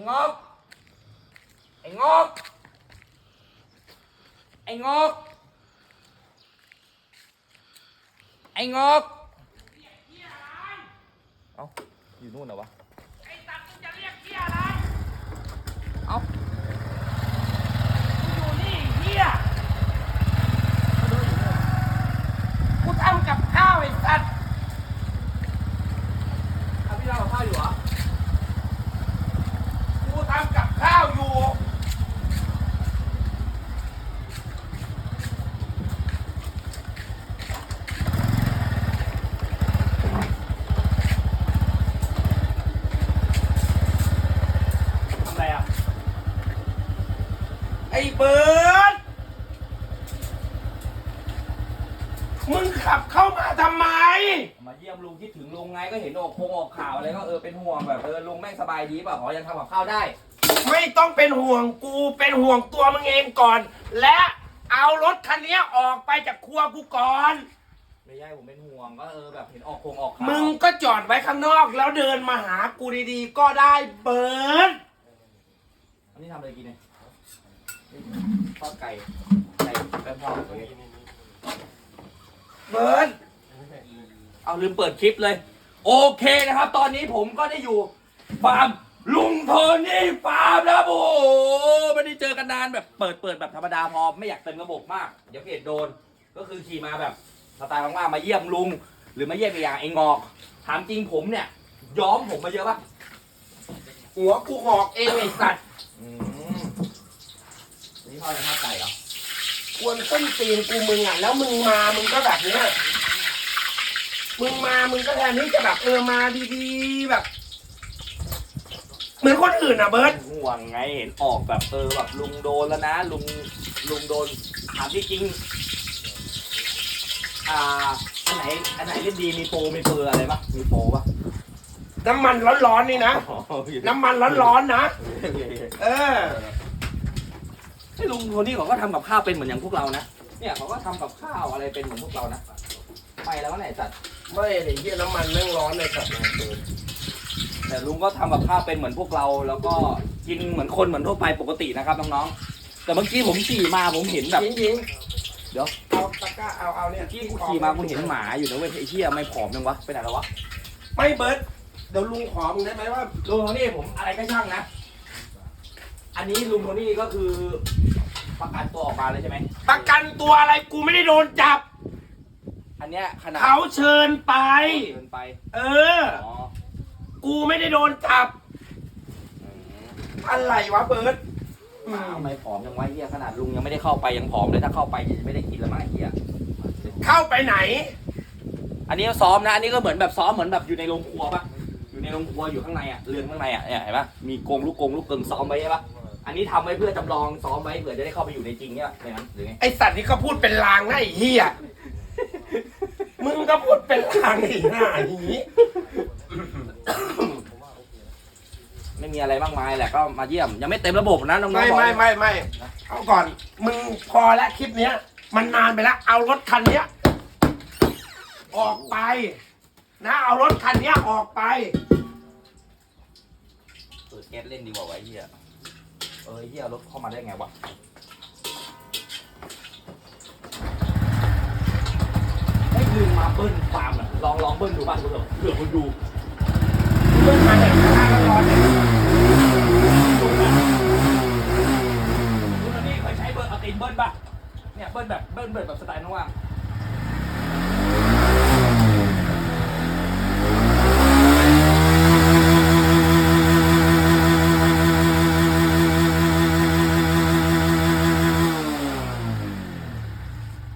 anh ngốc anh ngốc anh ngốc anh ngốc เอ้าอยู่นู่นเหรอวะ ไอ้ตัดมึงจะเรียกเกียอะไร เอ้า มาเยี่ยมลุงคิดถึงลุงไงก็เห็นออกคงออกข่าวอะไรก็เออเป็นห่วงแบบเออลุงแม่งสบายดีเปล่าขอยังทำกับข้าวได้ ไม่ต้องเป็นห่วงกูเป็นห่วงตัวมึงเองก่อน และเอารถคันนี้ออกไปจากครัวกูก่อน ไม่ใช่ผมเป็นห่วงก็เออแบบเห็นออกคงออกข่าวมึงก็จอดไว้ข้างนอกแล้วเดินมาหากูดีๆ ก็ได้เบิร์ดอันนี้ทำอะไรกินเนี่ยทอดไก่ไก่แป้งทอดโอเคเบิร์ด เอาลืมเปิดคลิปเลย โอเคนะครับ ตอนนี้ผมก็ได้อยู่ฟาร์มลุงโทนี่ฟาร์มแล้วโอ้โหไม่ได้เจอกันนานแบบเปิดเปิดแบบธรรมดาพอไม่อยากเต็มระบบมาก เดี๋ยวเพจโดน ก็คือขี่มาแบบสไตล์ว่างๆมาเยี่ยมลุง หรือมาเยี่ยมอีกอย่างไอ้งอก ถามจริงผมเนี่ย ย้อมผมมาเยอะปะหัวกูหอกเองไอ้สัตว์อืมนี่ทอดเป็นทอดไก่เหรอ กวนต้นตีนกูมึงอะ แล้วมึงมา มึงก็แบบเนี้ย มึงมามึงก็แทนที่จะแบบเออมาดีๆแบบ เหมือนคนอื่นอะเบิร์ดห่วงไงเห็นออกแบบเออแบบลุงโดนแล้วนะลุงลุงโดนถามที่จริง อ่าอันไหนอันไหนเล่นดีมีโปรมีเปอร์อะไรปะมีโปรปะน้ำมันร้อนๆนี่นะ น้ำมันร้อนๆนะ เออไอ้ลุงคนนี้เขาก็ทำกับข้าวเป็นเหมือนอย่างพวกเรานะ เนี่ยเขาก็ทำกับข้าวอะไรเป็นเหมือนพวกเรานะ ไปแล้ววะไหนจัด ไม่ไอ้เหี้ยน้ำมันแม่งร้อนเลยสัตว์แต่ลุงก็ทำกับข้าวเป็นเหมือนพวกเรา แล้วก็กินเหมือนคนเหมือนทั่วไปปกตินะครับน้องๆแต่เมื่อกี้ผมขี่มาผมเห็นแบบจริงเดี๋ยวๆเอาตะกร้าเอาเอาเนี่ยที่กูขี่มากูเห็นหมาอยู่นะเว้ยไอ้เชี่ยไม่ผอมยังวะไปไหนแล้ววะไม่เบิร์ดเดี๋ยวลุงขอมึงได้ไหมว่าลุงโทนี่ผมอะไรก็ช่างนะ อันนี้ลุงโทนี่ก็คือประกันตัวออกมาเลยใช่ไหมประกันตัวอะไรกูไม่ได้โดนจับ อันเนี้ยขนาดเขาเชิญไป เกินไป เออ อ๋อกูไม่ได้โดนจับอืมอะไรวะเบิร์ดทำไมผอมยังวะเฮียขนาดลุงยังไม่ได้เข้าไปยังผอมเลยถ้าเข้าไปจะไม่ได้กินแล้วมั้งไอ้เฮียเข้าไปไหน อันนี้ก็ซ้อมนะ อันนี้ก็เหมือนแบบซ้อมเหมือนแบบอยู่ในโรงครัวปะอยู่ในโรงครัวอยู่ข้างในอะเรือนข้างในอะเนี่ยเห็นปะมีกรงลูกกรงลูกเกิงซ้อมไว้ใช่ปะอันนี้ทำไว้เพื่อจำลองซ้อมไว้เผื่อจะได้เข้าไปอยู่ในจริงเนี่ยในนั้นหรือไงไอสัตว์นี่ก็พูดเป็นลางนะไอ้เหี้ย มึงก็พูดเป็นลางไอ้หน้าหีไม่มีอะไรมากมายแหละก็มาเยี่ยม ยังไม่เต็มระบบนะน้องๆไม่บอกไม่เลย ไม่ไม่เอาก่อน มึงพอแล้วคลิปเนี้ย มันนานไปแล้ว เอารถคันเนี้ย ออกไป นะ เอารถคันเนี้ยออกไป เปิดแก๊สเล่นดีกว่าไวะไอ้เฮียเออไอ้เฮียรถเข้ามาได้ไงวะให้ลืมมา เบิ้ลฟาร์มอะลองลองเบิ้ลดูบ้างเผื่อเผื่อคนดูเพิ่งมาเห็นข้างร้อนๆเนี่ยคุณนี่เคยใช้เบิ้ลเอาตีนเบิ้ลป่ะเนี่ยเบิ้ลแบบเบิ้ลเบิ้ลแบบสไตล์น้องว่า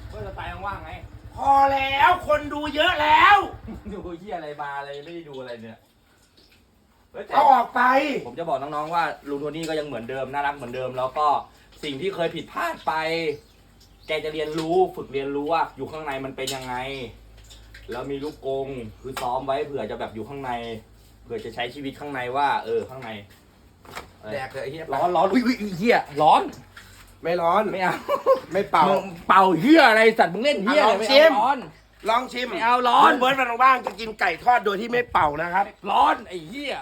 เบิ้ลสไตล์น้องว่าไง พอ แล้ว คนดูเยอะแล้วดูเฮียอะไรมาอะไรไม่ได้ดูอะไรเนี่ยเฮ้ยแต่เอาออกไป ผมจะบอกน้องๆว่าลุงโทนี่ก็ยังเหมือนเดิมน่ารักเหมือนเดิม แล้วก็สิ่งที่เคยผิดพลาดไป แกจะเรียนรู้ฝึกเรียนรู้ว่าอยู่ข้างในมันเป็นยังไง แล้วมีลูกกงคือซ้อมไว้เผื่อจะแบบอยู่ข้างในเผื่อจะใช้ชีวิตข้างในว่า เออข้างในอะไรแดกเลยไอ้เหี้ยร้อนร้อนอุ้ยอุ้ยเฮียร้อน ไม่ร้อน ไม่เอาไม่เป่า มึงเป่าเฮียอะไรสัตว์มึงเล่นเฮียอะไรเอาลองไม่ชิเอามร้อน ลองชิมไม่เอาร้อนเบิร์ดมันว่างๆจะกินไก่ทอดโดยที่ไม่เป่านะครับ ร้อนไอ้เฮีย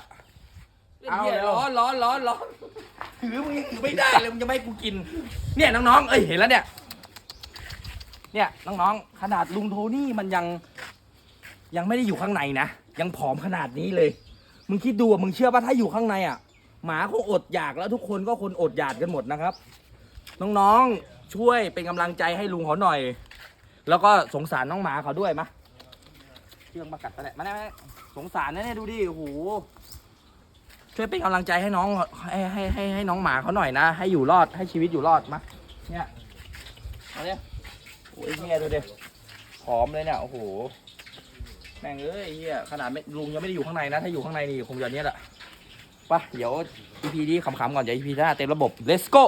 เอาเหี้ยเร็ว ร้อนร้อนร้อนร้อนถือมึงยังถือไม่ได้เลยมึงจะไม่ให้กูกิน เนี่ยน้องๆเอ้ยเห็นแล้วเนี่ย เนี่ยน้องๆขนาดลุงโทนี่มันยัง ยังไม่ได้อยู่ข้างในนะยังผอมขนาดนี้เลย มึงคิดดูอะมึงเชื่อป่ะถ้าอยู่ข้างในอะ หมาคงอดอยากแล้วทุกคนก็คนอดอยากกันหมดนะครับ น้องๆช่วยเป็นกำลังใจให้ลุงเขาหน่อย แล้วก็สงสารน้องหมาเขาด้วยมะเชื่องมากัดไปแหละมาได้ไหมสงสารนะเนี่ยดูดิโอ้โหช่วยเป็นกำลังใจให้น้องให้ให้ให้ให้น้องหมาเขาหน่อยนะ ให้อยู่รอดให้ชีวิตอยู่รอดมาเนี่ยมาเนี่ยโอ้ยเฮียดูดิผอมเลยเนี่ยโอ้โหแม่งเอ้ยเฮียขนาดลุงยังไม่ได้อยู่ข้างในนะถ้าอยู่ข้างในนี่คงจะเนี้ยแหละไปะเดี๋ยว EP นี้ขำๆก่อนเดี๋ยว EP หน้าเต็มระบบ let's go